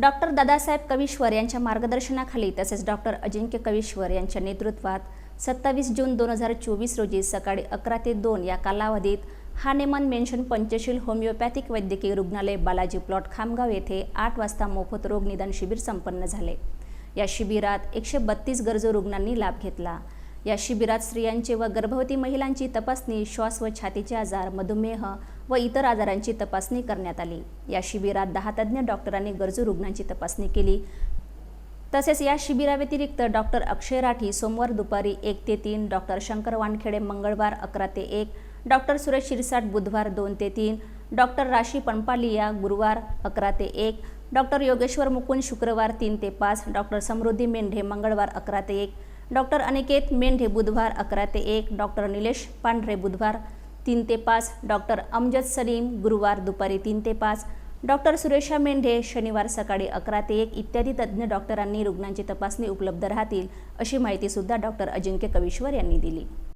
Doctor Dadasaheb कवीश्वर यांच्या मार्गदर्शनाखाली तसेच डॉक्टर अजिंक्य कवीश्वर यांच्या नेतृत्वात सत्तावीस जून दोन हजार चोवीस रोजी सकाळी अकरा ते दोन या कालावधीत हानेमान मेन्शन पंचशील होमिओपॅथिक वैद्यकीय रुग्णालय बालाजी प्लॉट खामगाव येथे आठ वाजता मोफत रोग निदान शिबिर संपन्न झाले. या शिबिरात एकशे बत्तीस गरजू रुग्णांनी लाभ घेतला. या शिबिरात स्त्रियांचे व गर्भवती महिलांची तपासणी श्वास व छातीचे आजार मधुमेह व इतर आजारांची तपासणी करण्यात आली. या शिबिरात दहा तज्ज्ञ डॉक्टरांनी गरजू रुग्णांची तपासणी केली. तसेच या शिबिराव्यतिरिक्त डॉक्टर अक्षय राठी सोमवार दुपारी एक ते तीन डॉक्टर शंकर वानखेडे मंगळवार अकरा ते एक डॉक्टर सुरेश शिरसाट बुधवार दोन ते तीन डॉक्टर राशी पणपालिया गुरुवार अकरा ते एक डॉक्टर योगेश्वर मुकुंद शुक्रवार तीन ते पाच डॉक्टर समृद्धी मेंढे मंगळवार अकरा ते एक डॉक्टर अनिकेत मेंढे बुधवार अकरा ते एक डॉक्टर निलेश पांढरे बुधवार तीन ते पाच डॉक्टर अमजद सलीम गुरुवार दुपारी तीन ते पाच डॉक्टर सुरेशा मेंढे शनिवार सकाळी अकरा ते एक इत्यादी तज्ज्ञ डॉक्टरांनी रुग्णांची तपासणी उपलब्ध राहतील अशी माहितीसुद्धा डॉक्टर अजिंक्य कवीश्वर यांनी दिली.